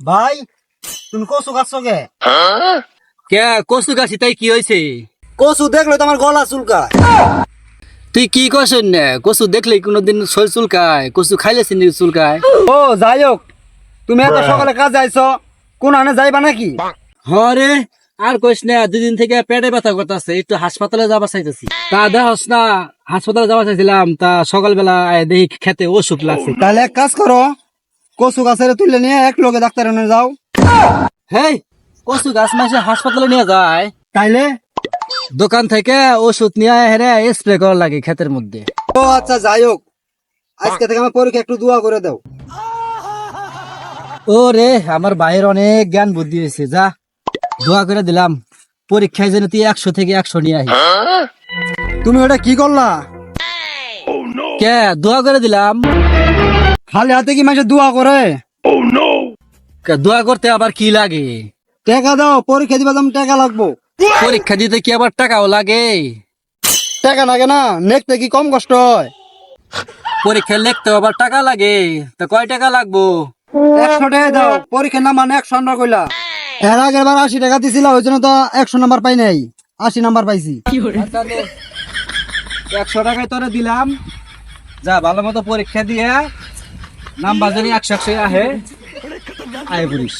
ভাই তুমি কচু খাচ্ছ কে? কে কচু গাছি তাই কি হয়েছে কচু দেখলে তো আমার গলা চুলকায়। তুই কি না? কচু দেখলে কোনোদিন শরীর চুলকায় কচু খাইলে চিনি চুলকায়। ও যাই হোক তুমি এত সকালে কাজে আইছো কোন আনে যাইবা নাকি? হরে আর কইস না দুদিন থেকে পেটে ব্যথা করতেছে একটু হাসপাতালে যাবার চাইতেছি। তা দেখস না হাসপাতালে যাবার চাইছিলাম তা সকালবেলা দেখি খেতে ওষুধ লাগছে। তাহলে এক কাজ করো কচু গাছের তুলে নিয়ে এক লোকে ডাক্তার এনে যাও। হেই কচু গাছ মাসে হাসপাতালে নিয়ে যায়। তাইলে? দোকান থেকে ওষুধ নিয়ে হেরে স্প্রে করা লাগে ক্ষেতের মধ্যে। ও আচ্ছা যাই হোক। আজকে থেকে আমার পরীক্ষা একটু দোয়া করে দাও। ও রে আমার ভাইয়ের অনেক জ্ঞান বুদ্ধি হয়েছে যা। দোয়া করে দিলাম। পরীক্ষায় যেন তুই একশো থেকে একশো নিয়ে আহি তুমি ওটা কি করলা? কে দোয়া করে দিলাম। খালি হাতে কি মাসে দোয়া করে? কে, দোয়া করতে আবার কি লাগে? টাকা দাও পরীক্ষা দিবা দাম টাকা লাগবো। পরীক্ষা দিতে কি আবার টাকাও লাগে? টাকা লাগে না নেকতে কি কম কষ্ট হয়? পরীক্ষা লিখতে আবার টাকা লাগে তা কয় টাকা লাগবো? একশো টাকা দাও পরীক্ষা নাম মানে একশো নাম্বার কইলা। এর আগের বার আশি টাকা দিছিল ওই জন্য তো একশো নাম্বার পাই নাই। আশি নাম্বার পাইছি। একশো টাকায় তোরে দিলাম। যা ভালো মতো পরীক্ষা দিয়ে নাম্বার জানি একশো একশো আহে। আয় করিস